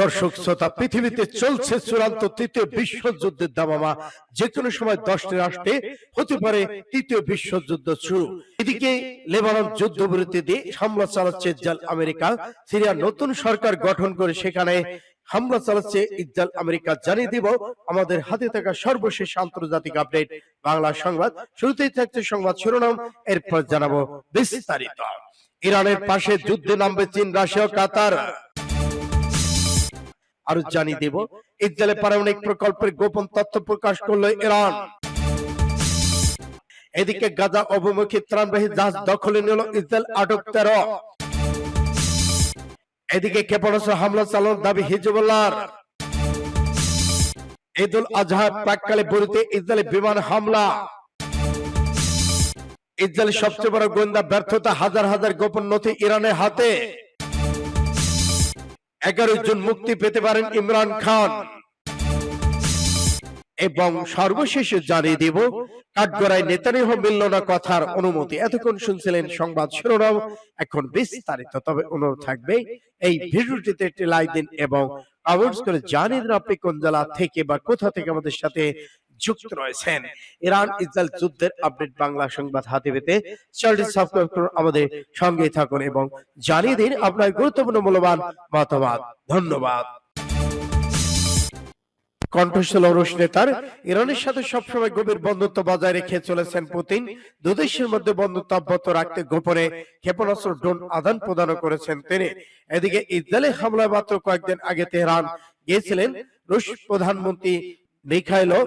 দর্শক শ্রোতা পৃথিবীতে চলছে চূড়ান্ত তৃতীয় বিশ্বযুদ্ধের দামামা যে কোনো সময় দশটি রাষ্ট্রে হতে পারে তৃতীয় বিশ্বযুদ্ধ শুরু। এদিকে লেবানন যুদ্ধ বিরতি দিয়ে হামলা চালাচ্ছে আমেরিকা। সিরিয়ার নতুন সরকার গঠন করে সেখানে হামলা চালাচ্ছে ইসরায়েল আমেরিকা। জানিয়ে দিব আমাদের হাতে থাকা সর্বশেষ আন্তর্জাতিক আপডেট বাংলা সংবাদ। শুরুতেই থাকছে সংবাদ শিরোনাম। এরপর জানাব বিস্তারিত। ইরানের পাশে যুদ্ধে নামবে চীন রাশিয়া কাতার আরও জানিয়ে দেব। ইসরায়েলের পারমাণবিক প্রকল্পের গোপন তথ্য প্রকাশ করল ইরান। এদিকে গাজা অভিমুখী ত্রাণবাহী জাহাজ দখলে নিল ইসরায়েল আটক তেরো। এদিকে ক্ষেপণাস্ত্র হামলা চালানোর দাবি হিজবুল্লাহর। ঈদুল আজহার প্রাককালে বরিতে ইসরায়েলি বিমান হামলা। ইসরায়েলের সবচেয়ে বড় গোয়েন্দা ব্যর্থতা হাজার হাজার গোপন নথি ইরানের হাতে। এগারো জন মুক্তি পেতে পারেন ইমরান খান। এবং সর্বশেষে জানিয়ে দিব কাঠগড়ায় নেতানিয়াহ মিলল না কথার অনুমতি। এতক্ষণ শুনছিলেন সংবাদ শিরোনাম। এখন বিস্তারিত তবে অনুরোধ থাকবে এই ভিডিওটিতে একটি লাইক দিন এবং কমেন্টস করে জানিয়ে দিন আপনি কোন জেলা থেকে বা কোথা থেকে আমাদের সাথে যুক্ত রয়েছেন। ইরান ইসরায়েল যুদ্ধের আপডেট বাংলা সংবাদ হাতে পেতে চ্যানেলটি সাবস্ক্রাইব করুন আমাদের সঙ্গেই থাকুন এবং জানিয়ে দিন আপনার গুরুত্বপূর্ণ মূল্যবান মতামত। ধন্যবাদ। কণ্ঠশীল রুশ নেতার ইরানের সাথে সবসময় গভীর বন্ধুত্ব বজায় রেখে চলেছেন পুতিন। দুদেশের মধ্যে বন্ধুত্ব অব্যাহত রাখতে গোপনে ক্ষেপণাস্ত্র ড্রোন আদান প্রদান করেছেন তিনি। এদিকে ইসরায়েলে হামলায় মাত্র কয়েকদিন আগে তেহরান গিয়েছিলেন। রুশ প্রধানমন্ত্রী মিখাইলো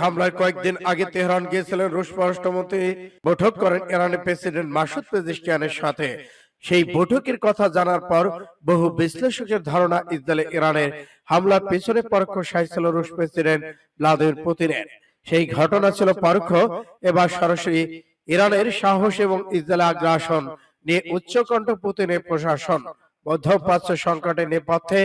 হামলার কয়েকদিন আগে তেহরান গিয়েছিলেন রুশ পররাষ্ট্রমন্ত্রী। বৈঠক করেন ইরানের প্রেসিডেন্ট মাসুদ সাথে। সেই বৈঠকের কথা জানার পর বহু বিশ্লেষকের ধারণা ইরানের হামলার পেছনে পরোক্ষ রুশ প্রেসিডেন্ট ভ্লাদিমির পুতিনের। সেই ঘটনা ছিল পরোক্ষ। এবার সরাসরি ইরানের সাহস এবং ইসরায়েল আগ্রাসন নিয়ে উচ্চকণ্ঠ পুতিনের প্রশাসন, মধ্যপ্রাচ্য সংকটের নেপথ্যে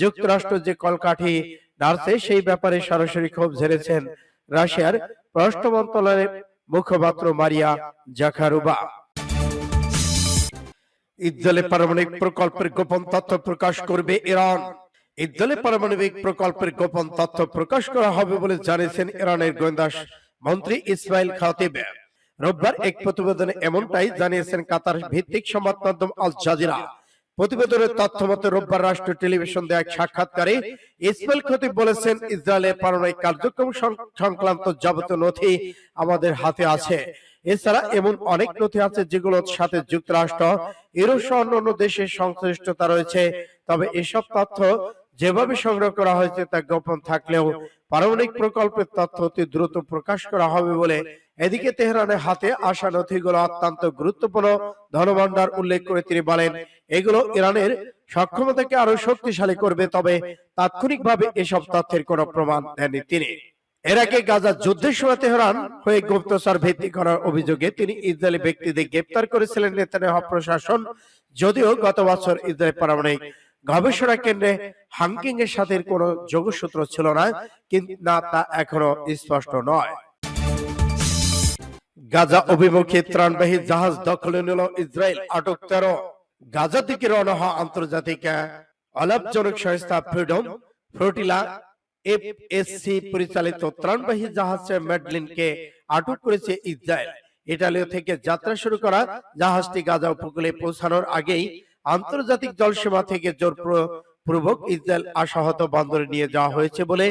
যুক্তরাষ্ট্র যে কলকাঠি নাড়ছে সেই ব্যাপারে সরাসরি ক্ষোভ ঝেড়েছেন রাশিয়ার পররাষ্ট্র মন্ত্রণালয়ের মুখপাত্র মারিয়া জাখারুবা ইসরায়েলের পারমাণবিক প্রকল্পের গোপন তথ্য প্রকাশ করবে ইরান। ইসরায়েলের পারমাণবিক প্রকল্পের গোপন তথ্য প্রকাশ করা হবে বলে জানিয়েছেন ইরানের গোয়েন্দা মন্ত্রী ইসমাইল খাতিব। রোববার এক প্রতিবেদনে এমনটাই জানিয়েছেন কাতার ভিত্তিক সংবাদ মাধ্যম আল জাজিরা। প্রতিবেদনের তথ্য মতে রোববার রাষ্ট্রীয় টেলিভিশন দেয়া এক সাক্ষাৎকারে ইসমাইল খতিব বলেছেন ইসরায়েলের পারমাণবিক কার্যক্রম সংক্রান্ত যাবতীয় নথি আমাদের হাতে আছে। এছাড়া এমন অনেক নথি আছে যেগুলোর সাথে যুক্তরাষ্ট্র ইউরোপ সহ অন্যান্য দেশের সংশ্লিষ্টতা রয়েছে। তবে এসব তথ্য যেভাবে সংগ্রহ করা হয়েছে তা গোপন থাকলেও পারমাণবিক প্রকল্পের তথ্য অতি দ্রুত প্রকাশ করা হবে বলে এদিকে তেহরানের হাতে আসা নথিগুলো অত্যন্ত গুরুত্বপূর্ণ। ধনভাণ্ডার উল্লেখ করে তিনি বলেন, এগুলো ইরানের সক্ষমতাকে আরও শক্তিশালী করবে, তবে তাৎক্ষণিকভাবে এসব তথ্যের কোনো প্রমাণ দেননি তিনি। এর আগে গাজা যুদ্ধের সময় তেহরান হয়ে গুপ্তচর ভিত্তি করার অভিযোগে তিনি ইসরায়েলি ব্যক্তিদের গ্রেপ্তার করেছিলেন নেতানিয়াহু প্রশাসন। যদিও গত বছর ইসরায়েল পারমাণবিক গবেষণা কেন্দ্রে হাঙ্কিং এর সাথে কোনো যোগসূত্র ছিল না, কিন্তু না, তা এখনও স্পষ্ট নয়। গাজা অভিমুখী ত্রাণবাহী জাহাজ দখলে নিল ইসরায়েল আটক তেরো। গাজা থেকে রওনা হওয়া আন্তর্জাতিক অলাভজনক সংস্থা ফ্রিডম ফ্লোটিলা এফএসসি পরিচালিত ত্রাণবাহী জাহাজ ম্যাডলিনকে আটক করেছে ইসরায়েল। থেকে যাত্রা শুরু করা জাহাজটি গাজা উপকূলে পৌঁছানোর আগেই আন্তর্জাতিক জলসীমা থেকে জোর পূর্বক ইসরায়েল আশাহত বন্দরে নিয়ে যাওয়া হয়েছে বলে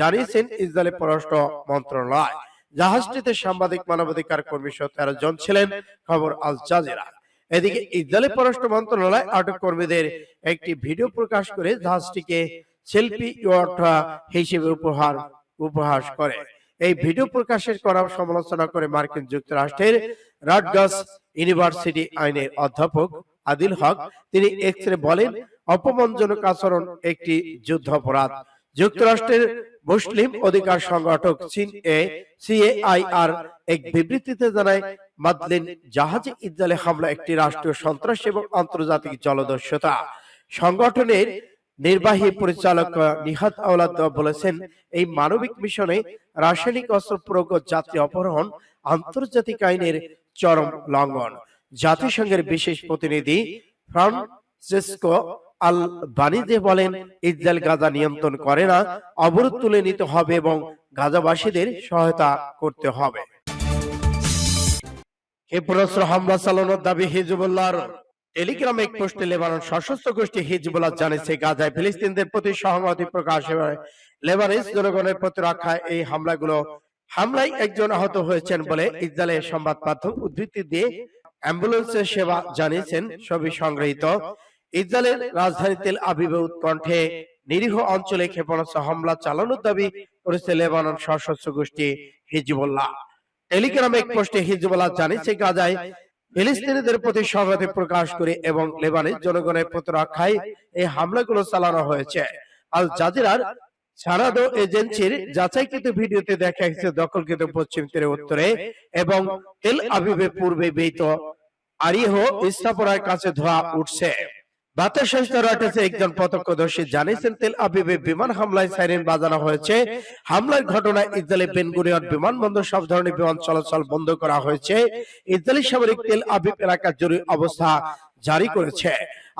জানিয়েছেন ইসরায়েলের পররাষ্ট্র মন্ত্রণালয়। জাহাজটিতে সাংবাদিক, মানবাধিকার কর্মী সহ তেরো জন ছিলেন, খবর আল জাজিরা। এদিকে ইসরায়েলের পররাষ্ট্র মন্ত্রণালয় আটক কর্মীদের একটি ভিডিও প্রকাশ করে জাহাজটিকে শিল্পী ইয়র্থা হিসেবে উপহার, উপহাস করে। এই ভিডিও প্রকাশের করা সমালোচনা করে মার্কিন যুক্তরাষ্ট্রের রাটগাস ইউনিভার্সিটি আইনের অধ্যাপক আদিল হক, তিনি এক্সরে বলেন, অপমানজনক আচরণ একটি যুদ্ধ অপরাধ যুক্তরাষ্ট্রের মুসলিম অধিকার সংগঠক চীন এ সিএআইআর এক বিবৃতিতে জানায় মাদলিন জাহাজে ইসরায়েলে হামলা একটি রাষ্ট্রীয় সন্ত্রাস এবং আন্তর্জাতিক জলদস্যুতা। সংগঠনের নির্বাহী পরিচালক নিহাত আওলাদ বলেছেন এই মানবিক মিশনে রাসায়নিক অস্ত্র প্রয়োগ যাত্রী অপহরণ আন্তর্জাতিক আইনের চরম লঙ্ঘন। জাতিসংঘের বিশেষ প্রতিনিধি ফ্রান্সিসকো আল বানিজে বলেন, ইসরায়েল গাজা নিয়ন্ত্রণ করে না, অবরোধ তুলে নিতে হবে এবং গাজাবাসীদের সহায়তা করতে হবে। হামলা চালানোর দাবি হিজবুল্লাহর। এক পোস্টে লেবানন সশস্ত্র গোষ্ঠী হিজবুল্লাহ জানিয়েছে, গাজায় ফিলিস্তিনদের প্রতি সহমতি প্রকাশ জনগণের প্রতিরক্ষায় এই হামলাগুলো, হামলায় একজন আহত হয়েছেন বলে ইসরায়েলের সংবাদ মাধ্যম উদ্ধৃতি দিয়ে অ্যাম্বুলেন্সের সেবা জানিয়েছেন। ছবি সংগৃহীত। ইসরায়েলের রাজধানী তেল আবিবে উৎকণ্ঠে নিরীহ অঞ্চলে ক্ষেপণাস্ত্র হামলা চালানোর দাবি করেছে লেবানন সশস্ত্র গোষ্ঠী হিজবুল্লাহ। টেলিগ্রাম এক পোস্টে হিজবুল্লাহ জানিয়েছে, গাজায় ফিলিস্তিনিদের প্রতি সংহতি প্রকাশ করে এবং লেবানের জনগণের প্রতিরক্ষায় এই হামলাগুলো চালানো হয়েছে। আল জাজিরার সারাদো এজেন্সির যাচাইকৃত ভিডিওতে দেখা গেছে, দখলকৃত পশ্চিম তীরে উত্তরে এবং তেল আবিবে পূর্বে বেইত আরিহ স্থাপনার কাছে ধোয়া উঠছে। রয়টার্সের একজন প্রত্যক্ষদর্শী জানিয়েছেন তেল আবিবে বিমান হামলায় সাইরেন বাজানো হয়েছে। হামলার ঘটনায় ইসরায়েলি বেনগুরিয়ন বিমানবন্দর সব ধরনের বিমান চলাচল বন্ধ করা হয়েছে। ইসরায়েলি সামরিক তেল আবিব এলাকার জরুরি অবস্থা জারি করেছে।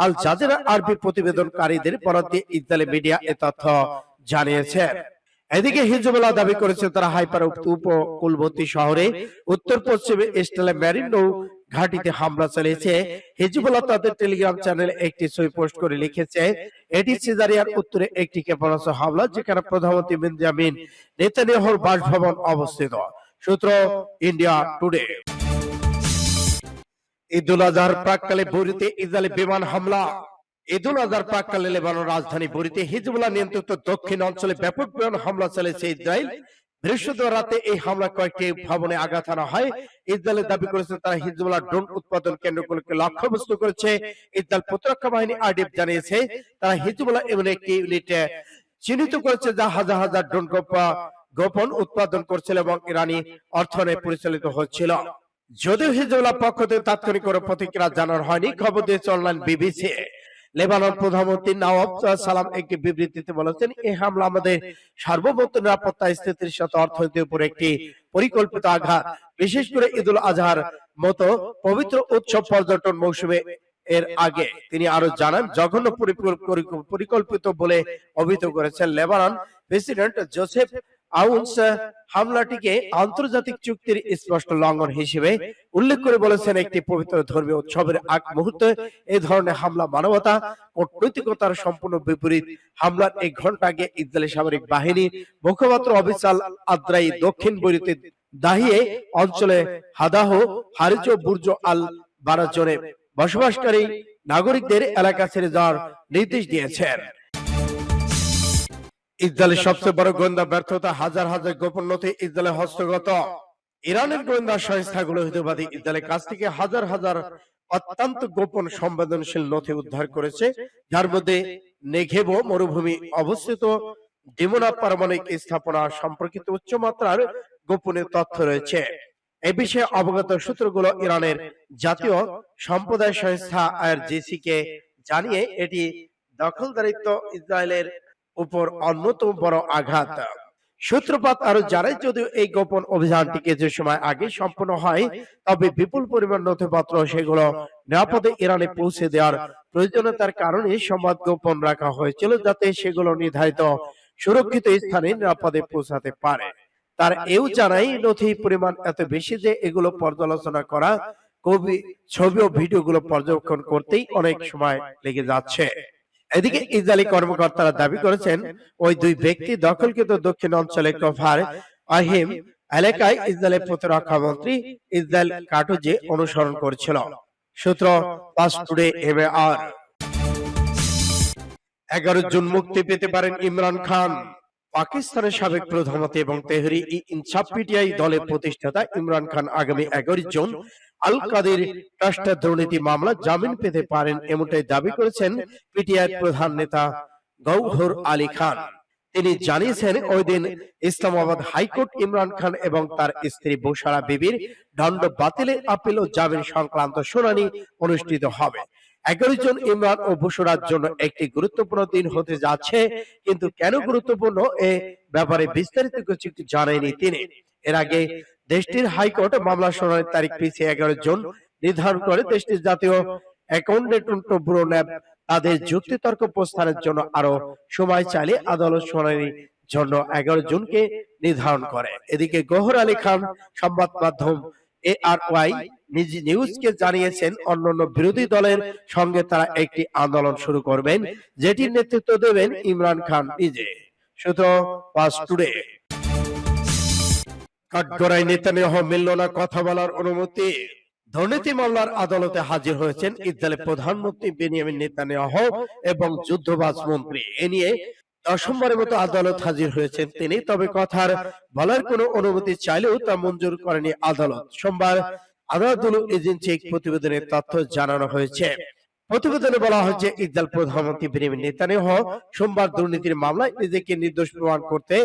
আল জাজিরা আরবি প্রতিবেদনকারীদের বরাদ্দে ইসরায়েলি মিডিয়া এ তথ্য জানিয়েছে। এদিকে হিজবুল্লাহ দাবি করেছে তারা হাইপার উপকূলবর্তী শহরে উত্তর পশ্চিমে ইস্টালে মেরিন নৌ ঘাটিতে হামলা চালিয়েছে হিজবুল্লাহ তাদের টেলিগ্রাম চ্যানেলে একটি ছবি পোস্ট করে লিখেছে এটি সিজারিয়ার উত্তরে একটি ক্ষেপণাস্ত্র হামলা যেখানে প্রধানমন্ত্রী বেঞ্জামিন নেতানিয়াহুর বাসভবন অবস্থিত। সূত্র ইন্ডিয়া টুডে ঈদুল আজহার প্রাককালে বরিতে ইসরায়েলি বিমান হামলা। ঈদুল আজহার প্রাককালে লেবানন রাজধানী বরিতে হিজবুল্লাহ নিয়ন্ত্রিত দক্ষিণ অঞ্চলে ব্যাপক বিমান হামলা চালিয়েছে ইসরায়েল। বৃহস্পতিবার রাতে এই হামলা কয়েকটি ভবনে আঘাত আনা হয়। ইসরায়েলের দাবি করেছে তারা হিজবুল্লাহ ড্রোন উৎপাদন কেন্দ্রগুলোকে লক্ষ্যবস্তু করেছে। ইসরায়েল প্রতিরক্ষা বাহিনী আরডিএফ জানিয়েছে, তারা হিজবুল্লাহ এমন একটি ইউনিট চিহ্নিত করেছে যা হাজার হাজার ড্রোন গোপন উৎপাদন করছিল এবং ইরানি অর্থনে পরিচালিত হচ্ছিল। যদিও হিজবুল্লাহ পক্ষ থেকে তাৎক্ষণিক কোনো প্রতিক্রিয়া জানানো হয়নি, খবর দিয়েছে অনলাইন বিবিসি। লেবানন প্রধানমন্ত্রী নওয়াব সালাম একটি বিবৃতিতে বলেছেন এই হামলা আমাদের সার্বভৌম নিরাপত্তা স্থিতির সাথে অর্থনীতির উপর একটি পরিকল্পিত আঘাত। বিশেষ করে ঈদুল আজহার মতো পবিত্র উৎসব পর্যটন মৌসুমে এর আগে তিনি আরও জানান, জঘন্য পরিকল্প- পরিকল্প- পরিকল্পিত বলে অভিহিত করেছেন লেবানন প্রেসিডেন্ট জোসেফ আউন্স হামলাটিকে আন্তর্জাতিক চুক্তির স্পষ্ট লঙ্ঘন হিসেবে উল্লেখ করে বলেছেন, একটি পবিত্র ধর্মীয় উৎসবের মুহূর্তে এই ধরনের হামলা মানবতা সম্পূর্ণ বিপরীত। হামলার এক ঘণ্টা আগে ইসরায়েলি সামরিক বাহিনী মুখপাত্র আদ্রাই দক্ষিণ বৈরিতে দাহিয়ে অঞ্চলে হাদাহ, হারিজ বুর্জ আল বারাজনে বসবাসকারী নাগরিকদের এলাকা ছেড়ে যাওয়ার নির্দেশ দিয়েছেন। ইসরায়েলের সবচেয়ে বড় গোয়েন্দা ব্যর্থতা হাজার হাজার গোপন নথি ইসরায়েলের হস্তগত। ইরানের গোয়েন্দা সংস্থাগুলো হিতবাদী ইসরায়েলের কাছ থেকে হাজার হাজার অত্যন্ত গোপন সংবেদনশীল নথি উদ্ধার করেছে যার মধ্যে নেঘেবো মরুভূমি অবস্থিত ডিমোনা পারমাণবিক স্থাপনা সম্পর্কিত উচ্চমাত্রার গোপনীয় তথ্য রয়েছে। এ বিষয়ে অবগত সূত্রগুলো ইরানের জাতীয় সম্প্রদায় সংস্থা আইআরজিসি কে জানিয়ে এটি দখলদারিত্ব ইসরায়েলের উপর অন্যতম বড় আঘাত। সূত্রপাত আরও জানায় যদিও এই গোপন অভিযানটি কিছু সময় আগে সম্পন্ন হয় তবে বিপুল পরিমাণ নথিপত্র সেগুলো নিরাপদে ইরানে পৌঁছে দেওয়ার প্রয়োজনীয়তার কারণে সংবাদ গোপন রাখা হয়েছিল যাতে সেগুলো নির্ধারিত সুরক্ষিত স্থানে নিরাপদে পৌঁছাতে পারে। তার এও জানাই নথি পরিমাণ এত বেশি যে এগুলো পর্যালোচনা করা কবি ছবি ও ভিডিওগুলো পর্যবেক্ষণ করতেই অনেক সময় লেগে যাচ্ছে এদিকে ইসরায়েলি কর্মকর্তারা দাবি করেছেন ওই দুই ব্যক্তি দখলকৃত দক্ষিণ অঞ্চলে কভার আহিম এলাকায় ইসরায়েলের প্রতিরক্ষা মন্ত্রী ইসরায়েল কাটুজে অনুসরণ করেছিল। সূত্র পাস টুডে এমএআর এগারো জুন মুক্তি পেতে পারেন ইমরান খান। পাকিস্তানের সাবেক প্রধানমন্ত্রী এবং তেহরি ইনসাফ পিটিআই দলের প্রতিষ্ঠাতা ইমরান খান আগামী এগারো জুন আল কাদের ট্রাস্টের দুর্নীতি মামলা জামিন পেতে পারেন এমনটাই দাবি করেছেন পিটিআই প্রধান নেতা গৌহর আলী খান। তিনি জানিয়েছেন, ওই দিন ইসলামাবাদ হাইকোর্ট ইমরান খান এবং তার স্ত্রী বুসারা বিবির দণ্ড বাতিলের আপিল ও জামিন সংক্রান্ত শুনানি অনুষ্ঠিত হবে। এগারো জন ইমরান ও বুসরার জন্য একটি গুরুত্বপূর্ণ দিন হতে যাচ্ছে, কিন্তু কেন গুরুত্বপূর্ণ এ ব্যাপারে বিস্তারিত কিছু জানায়নি তিনি। এর আগে দেশটির হাইকোর্ট মামলা শুনানির তারিখ পিছিয়ে এগারো জন নির্ধারণ করে দেশটির জাতীয় অ্যাকাউন্টেন্ট ব্যুরো ন্যাব তাদের যুক্তিতর্ক প্রস্তাবের জন্য আরও সময় চাইলে আদালত শুনানির জন্য এগারো জুনকে নির্ধারণ করে। এদিকে গহর আলী খান, সংবাদ মাধ্যম এ আর ওয়াই নিজ নিউজকে জানিয়েছেন অন্যান্য বিরোধী দলের সঙ্গে তারা একটি আন্দোলন শুরু করবেন। যেটির নেতৃত্ব দেবেন ইমরান খান নিজে। সূত্র পাস টুডে। কাঠগড়ায় নেতানিয়াহ মিলল না কথা বলার অনুমতি। দুর্নীতি মামলার আদালতে হাজির হয়েছেন ইসরায়েলের প্রধানমন্ত্রী বেনিয়ামিন নেতানিয়াহ এবং যুদ্ধবাজ মন্ত্রী। এ নিয়ে দশমবারের মতো আদালত হাজির হয়েছেন তিনি। তবে কথার বলার কোনো অনুমতি চাইলেও তা মঞ্জুর করেনি আদালত। সোমবার আদালতুল এজেন্সি এক প্রতিবেদনের তথ্য জানানো হয়েছে। প্রতিবেদনে বলা হয়েছে ইসরায়েল প্রধানমন্ত্রী বেনিয়ামিন নেতানিয়াহ সোমবার দুর্নীতির মামলায় নিজেকে নির্দোষ প্রমাণ করতে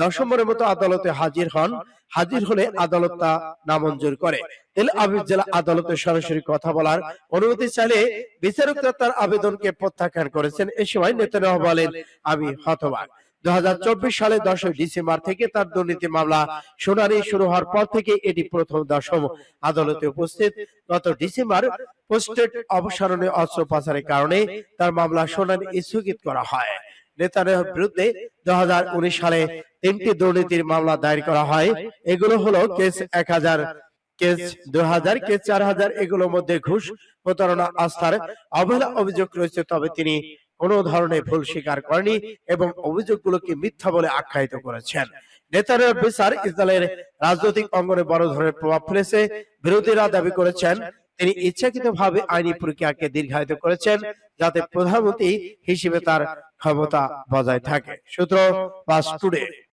দশম্বরের মতো আদালতে হাজির হন। হাজির হলে আদালত তা নামঞ্জুর করে। তেল আবিব জেলা আদালতে সরাসরি কথা বলার অনুমতি চাইলে বিচারকরা তার আবেদনকে প্রত্যাখ্যান করেছেন। এ সময় নেতানিয়াহু বলেন, আমি হতবাক। দু সালে দশই ডিসেম্বর থেকে তার দুর্নীতি মামলা শুনানি শুরু হওয়ার পর থেকে এটি প্রথম দশম আদালতে উপস্থিত। গত ডিসেম্বর পোস্টেড অপসারণে অস্ত্র পাচারের কারণে তার মামলা শুনানি স্থগিত করা হয়। নেতানিয়াহুর বিরুদ্ধে দু হাজার উনিশ সালে তিনটি দুর্নীতির মামলা দায়ের করা হয়। এগুলো হলো কেস এক হাজার, কেস দু হাজার, কেস চার হাজার, এগুলোর মধ্যে ঘুষ প্রতারণা আস্থার অবহেলা অভিযোগ রয়েছে, তবে তিনি কোনো ধরনের ভুল স্বীকার করেনি এবং অভিযোগগুলোকে মিথ্যা বলে আখ্যায়িত করেছেন। নেতারের বিচার ইসরায়েলের রাজনৈতিক অঙ্গনে বড় ধরনের প্রভাব ফেলেছে। বিরোধীরা দাবি করেছেন, তিনি ইচ্ছাকৃতভাবে আইনি প্রক্রিয়াকে দীর্ঘায়িত করেছেন যাতে প্রধানমন্ত্রী হিসেবে তার ক্ষমতা বজায় থাকে। সূত্র পাস টুডে।